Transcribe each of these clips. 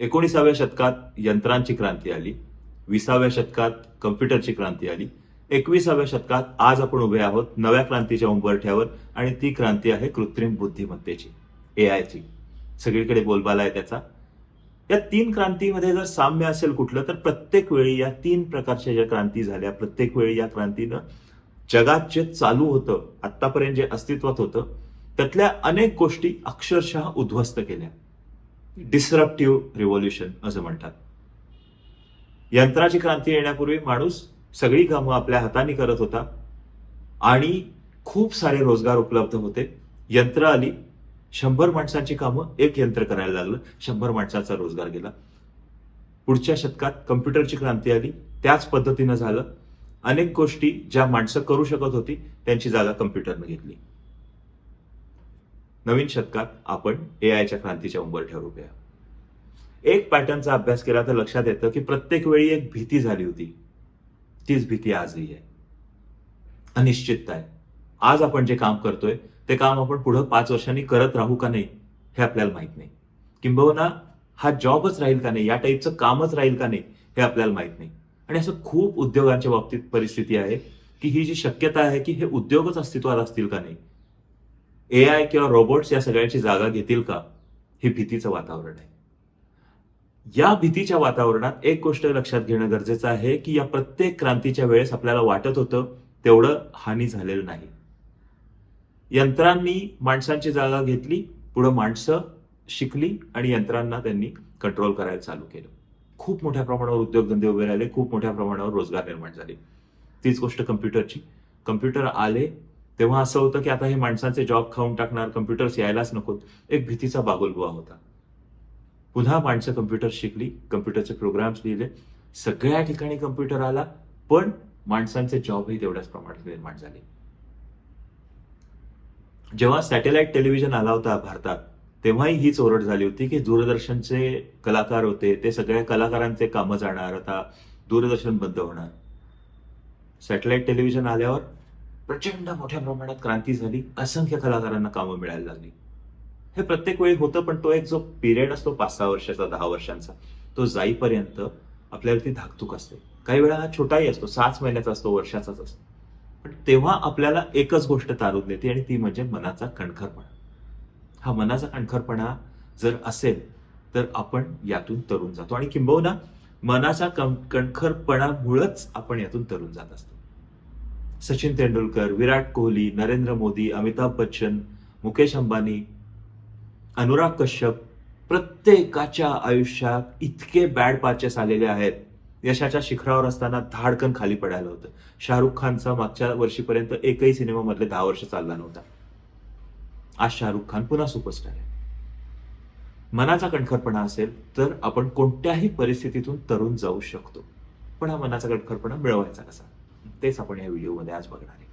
एकोणीसाव्या शतकात यंत्रांची क्रांती आली विसाव्या शतकात कम्प्युटरची क्रांती आली एकविसाव्या शतकात आज आपण उभे आहोत नव्या क्रांतीच्या उंबरठ्यावर आणि ती क्रांती आहे कृत्रिम बुद्धिमत्तेची ए आयची. सगळीकडे बोलबाला आहे त्याचा. या तीन क्रांतीमध्ये जर साम्य असेल कुठलं तर प्रत्येक वेळी या तीन प्रकारच्या ज्या क्रांती झाल्या प्रत्येक वेळी या क्रांतीनं जगात जे चालू होतं आतापर्यंत जे अस्तित्वात होतं त्यातल्या अनेक गोष्टी अक्षरशः उद्ध्वस्त केल्या. डिसरप्टिव्ह रिव्होल्युशन असं म्हणतात. यंत्राची क्रांती येण्यापूर्वी माणूस सगळी कामं आपल्या हाताने करत होता आणि खूप सारे रोजगार उपलब्ध होते. यंत्र आली शंभर माणसांची कामं एक यंत्र करायला लागलं शंभर माणसाचा रोजगार गेला. पुढच्या शतकात कम्प्युटरची क्रांती आली त्याच पद्धतीनं झालं. अनेक गोष्टी ज्या माणसं करू शकत होती त्यांची जागा कम्प्युटरनं घेतली. नवीन शतकात आपण ए आयच्या क्रांतीच्या उंबरठ्यावर उभे आहोत एक पॅटर्नचा अभ्यास केला तर लक्षात येतं की प्रत्येक वेळी एक भीती झाली होती. तीच भीती आजही आहे. अनिश्चितता आहे. आज आपण जे काम करतोय ते काम आपण पुढं पाच वर्षांनी करत राहू का नाही हे आपल्याला माहीत नाही. किंबहुना हा जॉबच राहील का नाही या टाईपचं कामच राहील का नाही हे आपल्याला माहीत नाही. आणि असं खूप उद्योगांच्या बाबतीत परिस्थिती आहे की ही जी शक्यता आहे की हे उद्योगच अस्तित्वात असतील का नाही ए आय किंवा रोबोट्स या सगळ्याची जागा घेतील का? हे भीतीचं वातावरण आहे. या भीतीच्या वातावरणात एक गोष्ट लक्षात घेणं गरजेचं आहे की या प्रत्येक क्रांतीच्या वेळेस आपल्याला वाटत होतं तेवढं हानी झालेलं नाही. यंत्रांनी माणसांची जागा घेतली पुढं माणसं शिकली आणि यंत्रांना त्यांनी कंट्रोल करायला चालू केलं. खूप मोठ्या प्रमाणावर उद्योगधंदे उभे राहिले खूप मोठ्या प्रमाणावर रोजगार निर्माण झाले. तीच गोष्ट कम्प्युटरची कम्प्युटर आले तेव्हा असं होतं की आता हे माणसांचे जॉब खाऊन टाकणार कम्प्युटर्स यायलाच नकोत. एक भीतीचा बागुलबुवा होता. पुन्हा माणसं कम्प्युटर शिकली कम्प्युटरचे प्रोग्राम्स लिहिले. सगळ्या ठिकाणी कम्प्युटर आला पण माणसांचे जॉबही तेवढ्याच प्रमाणात निर्माण झाले. जेव्हा सॅटेलाइट टेलिव्हिजन आला होता भारतात तेव्हाही हीच ओरड झाली होती की दूरदर्शनचे कलाकार होते ते सगळ्या कलाकारांचे कामं जाणार आता दूरदर्शन बंद होणार. सॅटेलाइट टेलिव्हिजन आल्यावर प्रचंड मोठ्या प्रमाणात क्रांती झाली. असंख्य कलाकारांना कामं मिळायला लागली. हे प्रत्येक वेळी होतं पण तो एक जो पिरियड असतो पाच सहा वर्षाचा दहा वर्षांचा तो जाईपर्यंत आपल्यावरती धाकधूक असते. काही वेळा हा छोटाही असतो सात महिन्याचा असतो वर्षाचाच असतो. पण तेव्हा आपल्याला एकच गोष्ट तारून देते आणि ती म्हणजे मनाचा कणखरपणा. हा मनाचा कणखरपणा जर असेल तर आपण यातून तरुण जातो. आणि किंबहुना मनाच्या कण- कणखरपणामुळंच आपण यातून तरुण जात असतो. सचिन तेंडुलकर विराट कोहली नरेंद्र मोदी अमिताभ बच्चन मुकेश अंबानी अनुराग कश्यप प्रत्येकाच्या आयुष्यात इतके बॅड पाचेस आलेले आहेत. यशाच्या शिखरावर असताना धाडकन खाली पडायला होतं. शाहरुख खानचा मागच्या वर्षीपर्यंत एकही सिनेमामधले दहा वर्ष चालला नव्हता. आज शाहरुख खान पुन्हा सुपरस्टार आहे. मनाचा कणखरपणा असेल तर आपण कोणत्याही परिस्थितीतून तरुण जाऊ शकतो. पण हा मनाचा कणखरपणा मिळवायचा कसा? तेच आपण या व्हिडिओमध्ये आज बघणार आहे.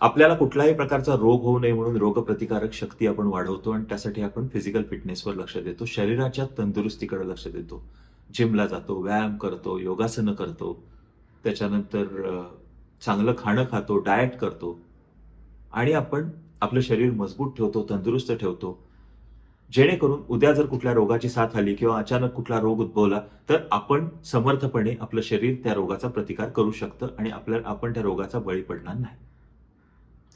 आपल्याला कुठल्याही प्रकारचा रोग होऊ नये म्हणून रोगप्रतिकारक शक्ती आपण वाढवतो आणि त्यासाठी आपण फिजिकल फिटनेसवर लक्ष देतो. शरीराच्या तंदुरुस्तीकडे लक्ष देतो. जिमला जातो व्यायाम करतो योगासनं करतो. त्याच्यानंतर चांगलं खाणं खातो डाएट करतो. आणि आपण आपलं शरीर मजबूत ठेवतो तंदुरुस्त ठेवतो. जेणेकरून उद्या जर कुठल्या रोगाची साथ आली किंवा अचानक कुठला रोग उद्भवला तर आपण समर्थपणे आपलं शरीर त्या रोगाचा प्रतिकार करू शकतं आणि आपल्या आपण त्या रोगाचा बळी पडणार नाही.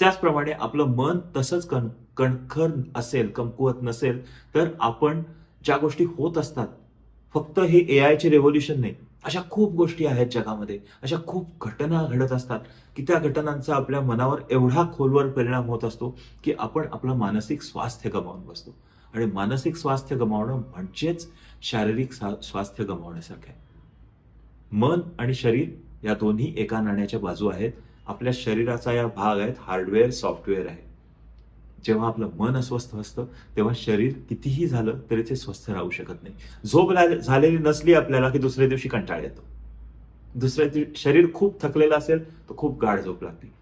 त्याचप्रमाणे आपलं मन तसंच कण कणखर असेल कमकुवत नसेल तर आपण ज्या गोष्टी होत असतात फक्त हे ए आयचे रेव्होल्युशन नाही अशा खूप गोष्टी आहेत जगामध्ये अशा खूप घटना घडत असतात की त्या घटनांचा आपल्या मनावर एवढा खोलवर परिणाम होत असतो की आपण आपलं मानसिक स्वास्थ्य गमावून बसतो. आणि मानसिक स्वास्थ्य गमावणं म्हणजेच शारीरिक स्वास्थ्य गमावण्यासारखं आहे. मन आणि शरीर या दोन्ही एका नाण्याच्या बाजू आहेत. आपल्या शरीराचा या भाग आहेत हार्डवेअर सॉफ्टवेअर आहे. जेव्हा आपलं मन अस्वस्थ असतं तेव्हा शरीर कितीही झालं तरी ते स्वस्थ राहू शकत नाही. झोप झालेली नसली आपल्याला की दुसऱ्या दिवशी कंटाळा येतो. दुसऱ्या दिवशी शरीर खूप थकलेलं असेल तर खूप गाढ झोप लागते.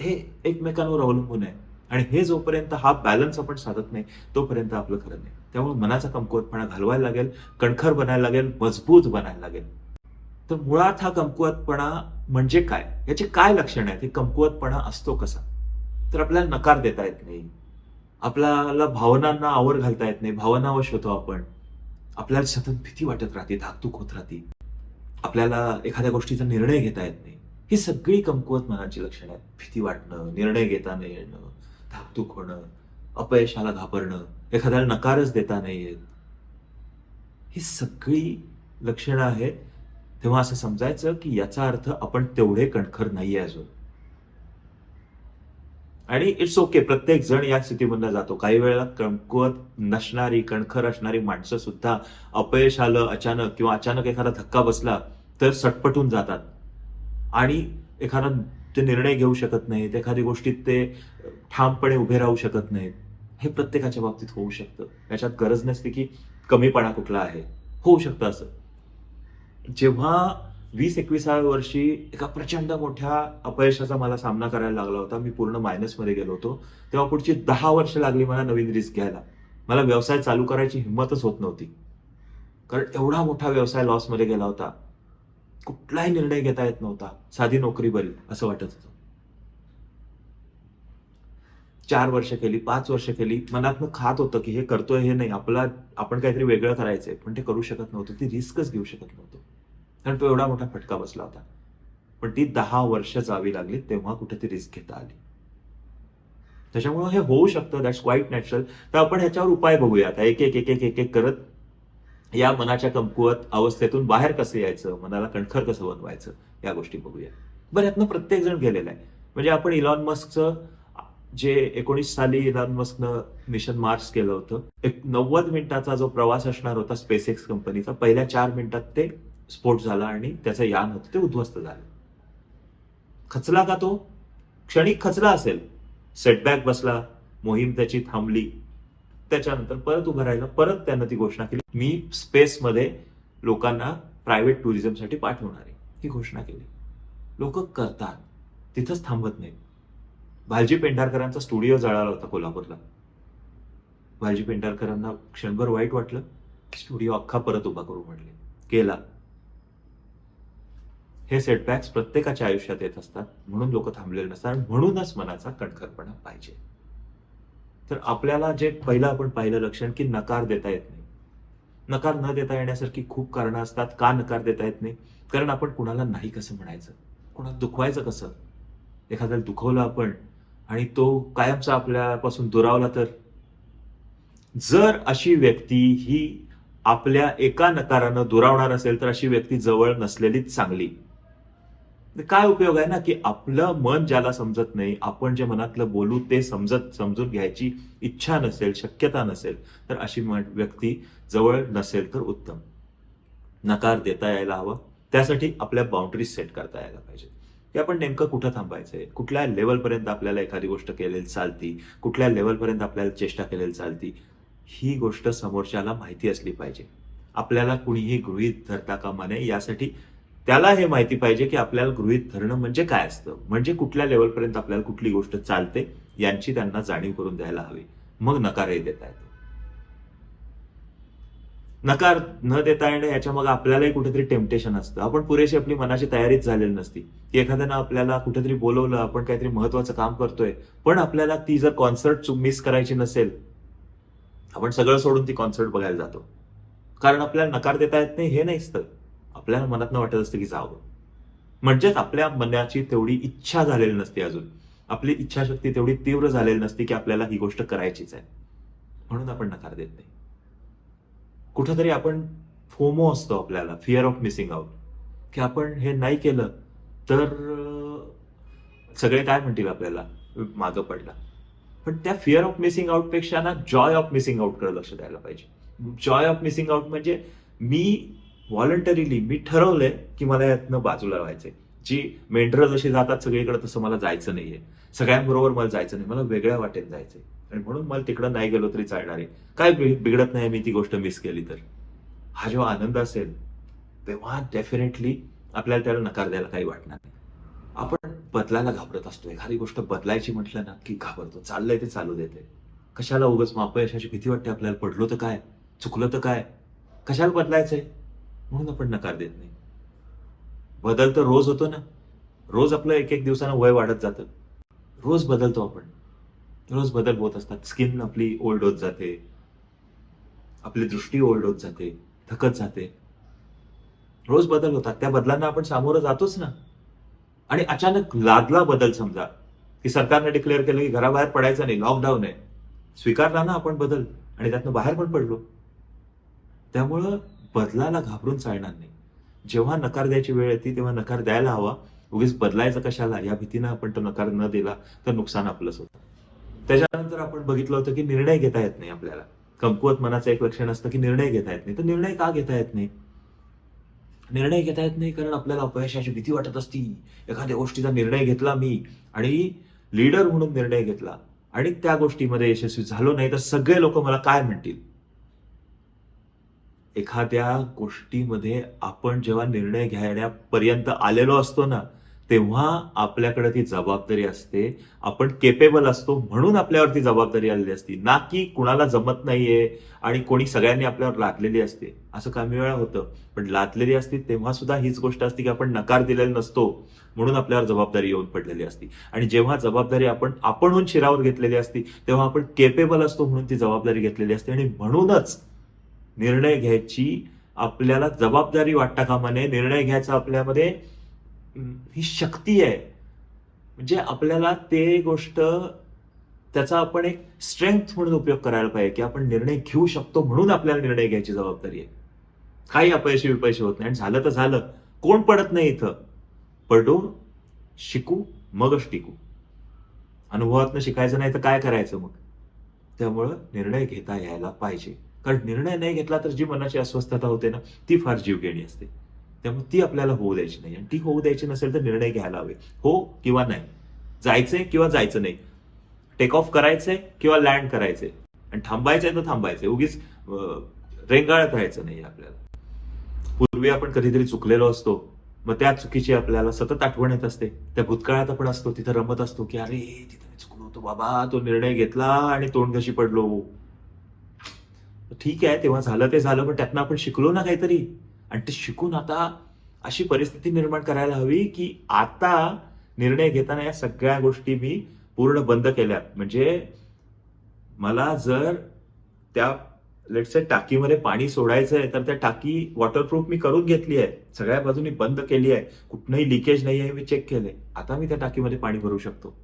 हे एकमेकांवर अवलंबून आहे. आणि हे जोपर्यंत हा बॅलन्स आपण साधत नाही तोपर्यंत आपलं खरं नाही. त्यामुळे मनाचा कमकुवतपणा घालवायला लागेल कणखर बनायला लागेल मजबूत बनायला लागेल. तर मुळात हा कमकुवतपणा म्हणजे काय? याचे काय लक्षण आहेत? हे कमकुवतपणा असतो कसा? तर आपल्याला नकार देता येत नाही. आपल्याला भावनांना आवर घालता येत नाही. भावनावश होतो आपण. आपल्याला सतत भीती वाटत राहते धाकधूक होत राहते. आपल्याला एखाद्या गोष्टीचा निर्णय घेता येत नाही. ही सगळी कमकुवत मनाची लक्षणं आहेत. भीती वाटणं निर्णय घेता येणं धाकधूक होणं अपयशाला घाबरणं एखाद्याला नकारच देता नाही येत. ही सगळी लक्षणं आहेत. तेव्हा असं समजायचं की याचा अर्थ आपण तेवढे कणखर नाहीये अजून. आणि इट्स ओके प्रत्येक जण या स्थितीमधनं जातो. काही वेळेला कमकुवत नसणारी कणखर असणारी माणसं सुद्धा अपयश आलं अचानक किंवा अचानक एखादा धक्का बसला तर सटपटून जातात. आणि एखादा ते निर्णय घेऊ शकत नाहीत एखाद्या गोष्टीत ते ठामपणे उभे राहू शकत नाहीत. हे प्रत्येकाच्या बाबतीत होऊ शकतं. याच्यात गरज नसते की कमीपणा कुठला आहे. होऊ शकतं असं. जेव्हा वीस एकविसाव्या वर्षी एका प्रचंड मोठ्या अपयशाचा मला सामना करायला लागला होता मी पूर्ण मायनसमध्ये गेलो होतो तेव्हा पुढची दहा वर्ष लागली मला नवीन रिस्क घ्यायला. मला व्यवसाय चालू करायची हिंमतच होत नव्हती. कारण एवढा मोठा व्यवसाय लॉसमध्ये गेला होता. कुठलाही निर्णय घेता येत नव्हता. साधी नोकरी बरी असं वाटत होतं. चार वर्ष केली पाच वर्ष केली मनातनं खात होतं की हे करतोय हे नाही. आपला आपण काहीतरी वेगळं करायचंय पण ते करू शकत नव्हतं. ती रिस्कच घेऊ शकत नव्हतो. कारण तो एवढा मोठा फटका बसला होता. पण ती दहा वर्ष जावी लागली तेव्हा कुठे ती रिस्क घेता आली. त्याच्यामुळे हे होऊ शकतं. दॅट्स क्वाईट नॅचरल तर आपण ह्याच्यावर उपाय बघूया आता एक एक एक एक एक एक करत या मनाच्या कमकुवत अवस्थेतून बाहेर कसं यायचं? मनाला कणखर कसं बनवायचं? या गोष्टी बघूया. बरं यातनं प्रत्येक जण गेलेला आहे. म्हणजे आपण इलॉन मस्कचं जे एकोणीस साली इलॉन मस्कनं मिशन मार्स केलं होतं एक नव्वद मिनिटाचा जो प्रवास असणार होता स्पेस एक्स कंपनीचा पहिल्या चार मिनिटात ते स्फोट झाला आणि त्याचं यान होतं ते उद्ध्वस्त झालं. खचला का तो? क्षणिक खचला असेल. सेटबॅक बसला मोहीम त्याची थांबली. त्याच्यानंतर परत उभं राहिलं परत त्यांना ती घोषणा केली. मी स्पेसमध्ये लोकांना प्रायव्हेट टुरिझमसाठी पाठवणार आहे ही घोषणा केली. लोक करतात तिथंच थांबत नाहीत. भालजी पेंढारकरांचा स्टुडिओ जळाला होता कोल्हापूरला. भालजी पेंढारकरांना क्षणभर वाईट वाटलं स्टुडिओ अख्खा परत उभा करू म्हटले केला. हे सेटबॅक्स प्रत्येकाच्या आयुष्यात येत असतात म्हणून लोक थांबलेले नसतात म्हणूनच मनाचा कणखरपणा पाहिजे. तर आपल्याला जे पहिलं आपण पाहिलं लक्षण की नकार देता येत नाही. नकार न देता येण्यासारखी खूप कारणं असतात का नकार देता येत नाही? कारण आपण कुणाला नाही कसं म्हणायचं? कुणाला दुखवायचं कसं? एखाद्याला दुखवलं आपण आणि तो कायमचा आपल्यापासून दुरावला तर? जर अशी व्यक्ती ही आपल्या एका नकारानं दुरावणार असेल तर अशी व्यक्ती जवळ नसलेलीच चांगली. काय उपयोग आहे ना की आपलं मन ज्याला समजत नाही आपण जे मनातलं बोलू ते समजत समजून घ्यायची इच्छा नसेल शक्यता नसेल तर अशी व्यक्ती जवळ नसेल तर उत्तम. नकार देता यायला हवा. त्यासाठी आपल्या बाउंड्रीज सेट करता यायला पाहिजे. की आपण नेमकं कुठं थांबायचंय? कुठल्या लेवलपर्यंत आपल्याला एखादी गोष्ट केलेली चालती? कुठल्या लेवलपर्यंत आपल्याला चेष्टा केलेली चालती? ही गोष्ट समोरच्याला माहिती असली पाहिजे. आपल्याला कुणीही गृहीत धरता कामा नये. यासाठी त्याला हे माहिती पाहिजे की आपल्याला गृहीत धरणं म्हणजे काय असतं? म्हणजे कुठल्या लेवलपर्यंत आपल्याला कुठली गोष्ट चालते? यांची त्यांना जाणीव करून द्यायला हवी. मग नकारही देता येतो. नकार न देता येणं याच्या मग आपल्यालाही कुठेतरी टेम्पटेशन असतं. आपण पुरेशी आपली मनाची तयारीच झालेली नसती. की एखाद्यानं आपल्याला कुठेतरी बोलवलं आपण काहीतरी महत्वाचं काम करतोय पण आपल्याला ती जर कॉन्सर्ट मिस करायची नसेल आपण सगळं सोडून ती कॉन्सर्ट बघायला जातो. कारण आपल्याला नकार देता येत नाही हे नाहीच तर. आपल्याला मनातनं वाटत असतं की जावं. म्हणजेच आपल्या मनाची तेवढी इच्छा झालेली नसते अजून. आपली इच्छाशक्ती तेवढी तीव्र झालेली नसते की आपल्याला ही गोष्ट करायचीच आहे. म्हणून आपण नकार देत नाही. कुठंतरी आपण फोमो असतो आपल्याला फिअर ऑफ मिसिंग आउट की आपण हे नाही केलं तर सगळे काय म्हणतील आपल्याला? मागं पडला. पण त्या फिअर ऑफ मिसिंग आउटपेक्षा ना जॉय ऑफ मिसिंग आउटकडे लक्ष द्यायला पाहिजे. जॉय ऑफ मिसिंग आउट म्हणजे मी व्हॉलंटरीली मी ठरवलंय की मला यातनं बाजूला व्हायचंय जी मेंढरं जशी जातात सगळीकडे तसं मला जायचं नाहीये. सगळ्यांबरोबर मला जायचं नाही. मला वेगळ्या वाटेत जायचंय. आणि म्हणून मला तिकडं नाही गेलो तरी चालणार आहे. काय बिघडत नाही मी ती गोष्ट मिस केली तर. हा जेव्हा आनंद असेल तेव्हा डेफिनेटली आपल्याला त्याला नकार द्यायला काही वाटणार नाही. आपण बदलायला घाबरत असतो. एखादी गोष्ट बदलायची म्हटलं ना की घाबरतो. चाललंय ते चालू देते. कशाला उगाच मग अपयशाची भीती वाटते आपल्याला? पडलो तर काय? चुकलं तर काय? कशाला बदलायचंय? म्हणून आपण नकार देत नाही. बदल तर रोज होतो ना. रोज आपलं एक एक दिवसानं वय वाढत जातं. रोज बदलतो आपण. रोज बदल होत असतात. स्किन आपली ओल्ड होत जाते. आपली दृष्टी ओल्ड होत जाते. थकत जाते. रोज बदल होतात. त्या बदलांना आपण सामोरं जातोच ना. आणि अचानक लादला बदल समजा. की सरकारने डिक्लेअर केलं की घराबाहेर पडायचं नाही लॉकडाऊन आहे. स्वीकारला ना आपण बदल. आणि त्यातनं बाहेर पण पडलो. त्यामुळं बदलाला घाबरून चालणार नाही. जेव्हा नकार द्यायची वेळ येते तेव्हा नकार द्यायला हवा. उगीच बदलायचं कशाला? या भीतीनं आपण तो नकार न दिला तर नुकसान आपलंच होतं. त्याच्यानंतर आपण बघितलं होतं की निर्णय घेता येत नाही आपल्याला. कमकुवत मनाचं एक लक्षण असतं की निर्णय घेता येत नाही. तर निर्णय का घेता येत नाही? निर्णय घेता येत नाही कारण आपल्याला अपयशाची भीती वाटत असती. एखाद्या गोष्टीचा निर्णय घेतला मी आणि लीडर म्हणून निर्णय घेतला आणि त्या गोष्टीमध्ये यशस्वी झालो नाही तर सगळे लोक मला काय म्हणतील? एखाद्या गोष्टीमध्ये आपण जेव्हा निर्णय घेण्यापर्यंत आलेलो असतो ना तेव्हा आपल्याकडे ती जबाबदारी असते. आपण केपेबल असतो म्हणून आपल्यावरती जबाबदारी आलेली असती. ना की कुणाला जमत नाहीये आणि कोणी सगळ्यांनी आपल्यावर लादलेली असते. असं काही वेळा होतं. पण लादलेली असती तेव्हा सुद्धा हीच गोष्ट असते की आपण नकार दिलेला नसतो म्हणून आपल्यावर जबाबदारी येऊन पडलेली असती. आणि जेव्हा जबाबदारी आपण आपणहून शिरावर घेतलेली असती तेव्हा आपण केपेबल असतो म्हणून ती जबाबदारी घेतलेली असते. आणि म्हणूनच निर्णय घ्यायची आपल्याला जबाबदारी वाटता कामा नये निर्णय घ्यायचा आपल्यामध्ये ही शक्ती आहे. म्हणजे आपल्याला ते गोष्ट त्याचा आपण एक स्ट्रेंथ म्हणून उपयोग करायला पाहिजे की आपण निर्णय घेऊ शकतो म्हणून आपल्याला निर्णय घ्यायची जबाबदारी आहे. काही अपयशी विपयशी होत नाही. आणि झालं तर झालं. कोण पडत नाही इथं? पडू शिकू मगच टिकू. अनुभवातनं शिकायचं नाही तर काय करायचं मग? त्यामुळं निर्णय घेता यायला पाहिजे. कारण निर्णय नाही घेतला तर जी मनाची अस्वस्थता होते ना ती फार जीवघेणी असते. त्यामुळे ती आपल्याला होऊ द्यायची नाही. आणि ती होऊ द्यायची नसेल तर निर्णय घ्यायला हवे. हो किंवा नाही. जायचंय किंवा जायचं नाही. टेक ऑफ करायचंय किंवा लँड करायचंय. आणि थांबायचंय तर थांबायचंय. उगीच रेंगाळत राहायचं नाही आपल्याला. पूर्वी आपण कधीतरी चुकलेलो असतो. मग त्या चुकीची आपल्याला सतत आठवण येत असते. त्या भूतकाळात आपण असतो तिथं रमत असतो की अरे तिथं मी चुकलो होतो बाबा. तो निर्णय घेतला आणि तोंड कशी पडलो. ठीक आहे तेव्हा झालं ते झालं पण त्यातनं आपण शिकलो ना काहीतरी. आणि ते शिकून आता अशी परिस्थिती निर्माण करायला हवी की आता निर्णय घेताना या सगळ्या गोष्टी मी पूर्ण बंद केल्या म्हणजे मला जर त्या लेट्स टाकीमध्ये पाणी सोडायचं आहे तर त्या टाकी वॉटरप्रूफ मी करून घेतली आहे. सगळ्या बाजूनी बंद केली आहे. कुठनंही लिकेज नाही आहे मी चेक केलंय. आता मी त्या टाकीमध्ये पाणी भरू शकतो.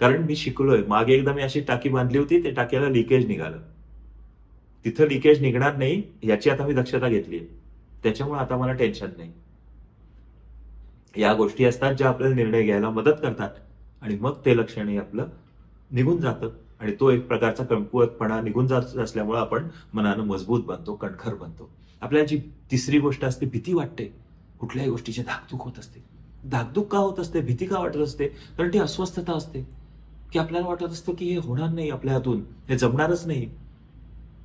कारण मी शिकलोय. मागे एकदा मी अशी टाकी बांधली होती त्या टाकीला लिकेज निघालं. तिथं लिकेज निघणार नाही याची आता मी दक्षता घेतली त्याच्यामुळे आता मला टेन्शन नाही. या गोष्टी असतात ज्या आपल्याला निर्णय घ्यायला मदत करतात. आणि मग ते लक्षणे आपलं निघून जातं. आणि तो एक प्रकारचा कमकुवतपणा निघून जात असल्यामुळे आपण मनानं मजबूत बनतो कणखर बनतो. आपल्याला जी तिसरी गोष्ट असते भीती वाटते. कुठल्याही गोष्टीची धाकधूक होत असते. धाकधूक का होत असते? भीती का वाटत असते? कारण ती अस्वस्थता असते. की आपल्याला वाटत असतं की हे होणार नाही आपल्या हातून हे जमणारच नाही.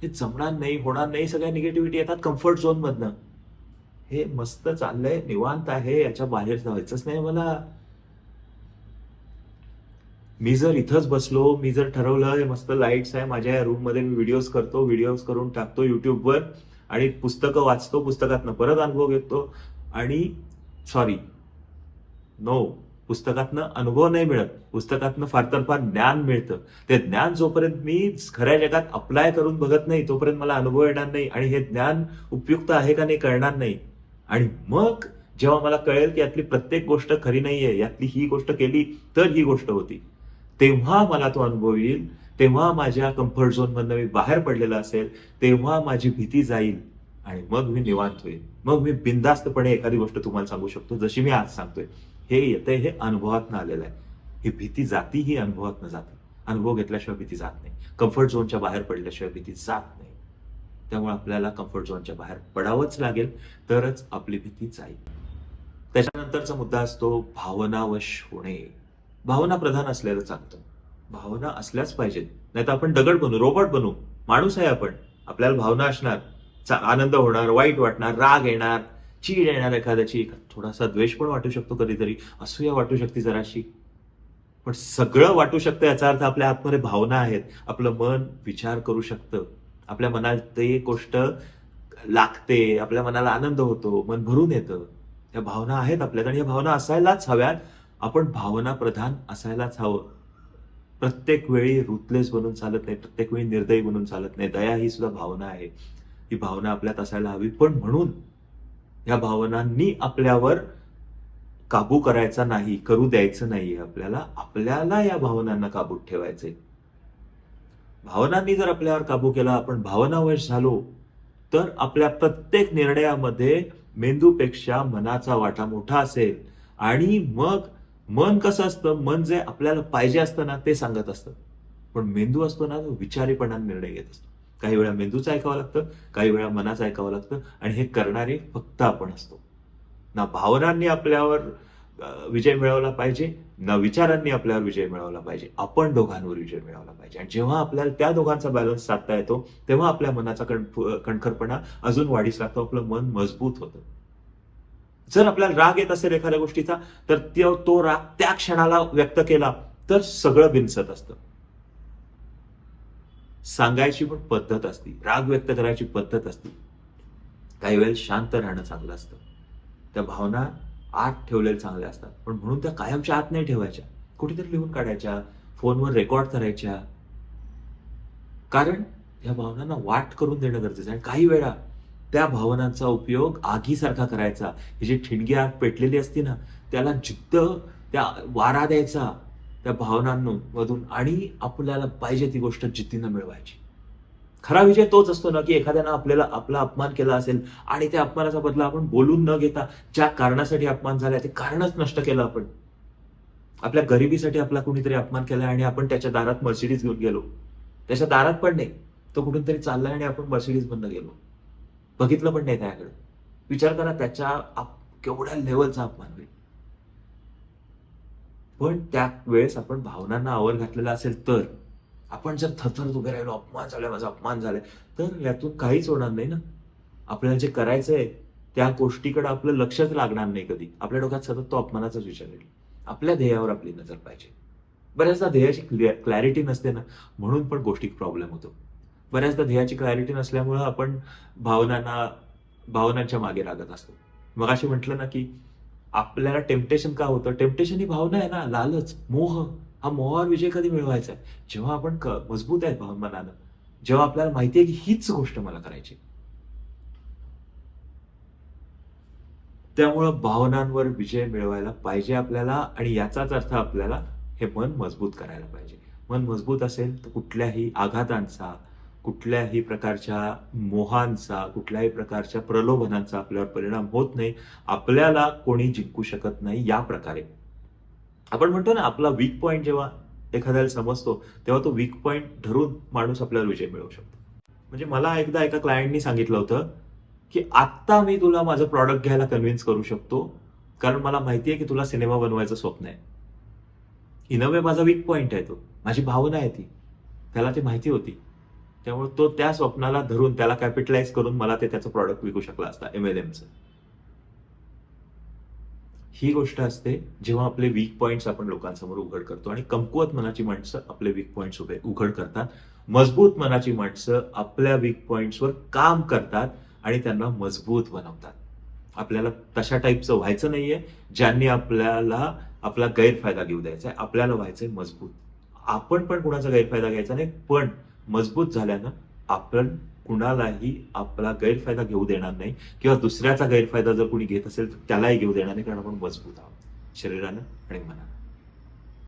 हे जमणार नाही होणार नाही सगळ्या निगेटिव्हिटी येतात कम्फर्ट झोन मधनं. हे मस्त चाललंय निवांत आहे याच्या बाहेर जायचंच नाही मला. मी जर इथंच बसलो मी जर ठरवलं हे मस्त लाईट्स आहे माझ्या या रूममध्ये मी व्हिडिओज करतो व्हिडिओज करून टाकतो युट्यूबवर आणि पुस्तकं वाचतो पुस्तकातनं परत अनुभव घेतो आणि सॉरी नो पुस्तकातनं अनुभव नाही मिळत. पुस्तकातनं फार तर फार ज्ञान मिळतं. ते ज्ञान जोपर्यंत मी खऱ्या जगात अप्लाय करून बघत नाही तोपर्यंत मला अनुभव येणार नाही आणि हे ज्ञान उपयुक्त आहे का नाही कळणार नाही. आणि मग जेव्हा मला कळेल की यातली प्रत्येक गोष्ट खरी नाहीये यातली ही गोष्ट केली तर ही गोष्ट होती. तेव्हा मला तो अनुभव येईल. तेव्हा माझ्या कम्फर्ट झोन मधनं मी बाहेर पडलेला असेल. तेव्हा माझी भीती जाईल. आणि मग मी निवांत होईल. मग मी बिंदास्तपणे एखादी गोष्ट तुम्हाला सांगू शकतो जशी मी आज सांगतोय. हे येतंय हे अनुभवातनं आलेलं आहे. ही भीती जाती ही अनुभवातनं जाते. अनुभव घेतल्याशिवाय भीती जात नाही. कम्फर्ट झोनच्या बाहेर पडल्याशिवाय भीती जात नाही. त्यामुळे आपल्याला कम्फर्ट झोनच्या बाहेर पडावंच लागेल तरच आपली भीती जाईल. त्याच्यानंतरचा मुद्दा असतो भावनावश होणे. भावना प्रधान असलेलं चालतं भावना असल्याच पाहिजेत. नाही तर आपण दगड बनू रोबोट बनू. माणूस आहे आपण. आपल्याला भावना असणार. चा- आनंद होणार वाईट वाटणार राग येणार. चीड येणार एखाद्याची थोडासा द्वेष पण वाटू शकतो कधीतरी असूया वाटू शकते जराशी. पण सगळं वाटू शकतं याचा अर्थ आपल्या आतमध्ये भावना आहेत. आपलं मन विचार करू शकतं. आपल्या मनात ते गोष्ट लागते आपल्या मनाला आनंद होतो मन भरून येतं. या भावना आहेत आपल्यात आणि या भावना असायलाच हव्यात. आपण भावना प्रधान असायलाच हवं. प्रत्येक वेळी रुथलेस बनून चालत नाही प्रत्येक वेळी निर्दयी बनून चालत नाही. दया ही सुद्धा भावना आहे. ही भावना आपल्यात असायला हवी. पण म्हणून ह्या भावनांनी आपल्यावर काबू करायचा नाही करू द्यायचं नाहीये. आपल्याला आपल्याला या भावनांना काबूत ठेवायचंय. भावनांनी जर आपल्यावर काबू केला आपण भावनावश झालो तर आपल्या प्रत्येक निर्णयामध्ये मेंदूपेक्षा मनाचा वाटा मोठा असेल. आणि मग मन कसं असतं? मन जे आपल्याला पाहिजे असतं ना ते सांगत असतं. पण मेंदू असतो ना तो विचारीपणा निर्णय घेत असतो. काही वेळा मेंदूचं ऐकावं लागतं काही वेळा मनाचं ऐकावं लागतं आणि हे करणारे फक्त आपण असतो. ना भावनांनी आपल्यावर विजय मिळवला पाहिजे ना विचारांनी आपल्यावर विजय मिळवला पाहिजे. आपण दोघांवर विजय मिळवला पाहिजे. आणि जेव्हा आपल्याला त्या दोघांचा बॅलन्स साधता येतो तेव्हा आपल्या मनाचा कण कणखरपणा अजून वाढीस लागतो आपलं मन मजबूत होतं. जर आपल्याला राग येत असेल एखाद्या गोष्टीचा तर तो राग त्या क्षणाला व्यक्त केला तर सगळं बिनसत असतं. सांगायची पण पद्धत असती राग व्यक्त करायची पद्धत असती. काही वेळेस शांत राहणं चांगलं असतं. त्या भावना आत ठेवलेल्या चांगल्या असतात. पण म्हणून त्या कायमच्या आत नाही ठेवायच्या. कुठेतरी लिहून काढायच्या फोनवर रेकॉर्ड करायच्या. कारण या भावनांना वाट करून देणं गरजेचं आहे. आणि काही वेळा त्या भावनांचा उपयोग आगीसारखा करायचा. ही जी ठिणगी आग पेटलेली असती ना त्याला जिद्द त्या वारा द्यायचा. त्या भावनांमधून आणि आपल्याला पाहिजे ती गोष्ट जिद्दीनं मिळवायची. खरा विजय तोच असतो ना की एखाद्यानं आपल्याला आपला अपमान केला असेल आणि त्या अपमानाचा बदला आपण बोलून न घेता ज्या कारणासाठी अपमान झालाय ते कारणच नष्ट केलं आपण. आपल्या गरिबीसाठी आपला कुणीतरी अपमान केला आणि आपण त्याच्या दारात मर्सिडीज घेऊन गेलो. त्याच्या दारात पण नाही तो कुठून तरी चाललाय आणि आपण मर्सिडीज बंद गेलो. बघितलं पण नाही त्याकडे. विचार करा त्याच्या केवढ्या लेवलचा अपमान होईल. पण त्या वेळेस आपण भावनांना आवर घातलेला असेल तर आपण जर थरथरत उभे राहिलो अपमान झालाय माझा अपमान झालाय तर यातून काहीच होणार नाही ना. आपल्याला जे करायचंय त्या गोष्टीकडे आपलं लक्षच लागणार नाही कधी. आपल्या डोक्यात सतत तो अपमानाचाच विचार येईल. आपल्या ध्येयावर आपली नजर पाहिजे. बऱ्याचदा ध्येयाची क्लॅरिटी नसते ना म्हणून पण गोष्टी प्रॉब्लेम होतो. बऱ्याचदा ध्येयाची क्लॅरिटी नसल्यामुळं आपण भावनांना भावनांच्या मागे लागत असतो. मग अशी म्हटलं ना की आपल्याला टेम्पटेशन का होतं? टेम्पटेशन ही भावना आहे ना लालच मोह. हा मोहावर विजय कधी मिळवायचा आहे? जेव्हा आपण मजबूत आहेत भावनानं जेव्हा आपल्याला माहिती आहे की हीच गोष्ट मला करायची त्यामुळं भावनांवर विजय मिळवायला पाहिजे आपल्याला आणि याचाच अर्थ आपल्याला हे मन मजबूत करायला पाहिजे. मन मजबूत असेल तर कुठल्याही आघातांचा कुठल्याही प्रकारच्या मोहांचा कुठल्याही प्रकारच्या प्रलोभनांचा आपल्यावर परिणाम होत नाही. आपल्याला कोणी जिंकू शकत नाही या प्रकारे. आपण म्हणतो ना आपला वीक पॉईंट जेव्हा एखाद्याला समजतो तेव्हा तो वीक पॉईंट धरून माणूस आपल्याला विजय मिळवू शकतो. म्हणजे मला एकदा एका क्लायंटनी सांगितलं होतं की आत्ता मी तुला माझं प्रॉडक्ट घ्यायला कन्व्हिन्स करू शकतो कारण मला माहिती आहे की तुला सिनेमा बनवायचं स्वप्न आहे. इन अ वे माझा वीक पॉईंट आहे तो. माझी भावना आहे ती. त्याला ती माहिती होती. त्यामुळे तो त्या स्वप्नाला धरून त्याला कॅपिटलाइज करून मला ते त्याचं प्रॉडक्ट विकू शकला असता एम एल एमचं ही गोष्ट असते जेव्हा आपले वीक पॉइंट्स आपण लोकांसमोर उघड करतो आणि कमकुवत मनाची माणसं आपले वीक पॉइंट्स उभे उघड करतात. मजबूत मनाची माणसं आपल्या वीक पॉइंट्सवर काम करतात आणि त्यांना मजबूत बनवतात. आपल्याला तशा टाईपचं व्हायचं नाहीये ज्यांनी आपल्याला आपला गैरफायदा घेऊ द्यायचा आहे. आपल्याला व्हायचंय मजबूत. आपण पण कुणाचा गैरफायदा घ्यायचा नाही पण मजबूत झाल्यानं आपण कुणालाही आपला गैरफायदा घेऊ देणार नाही किंवा दुसऱ्याचा गैरफायदा जर कुणी घेत असेल तर त्यालाही घेऊ देणार नाही कारण आपण मजबूत आहोत. शरीरानं आणि मनानं.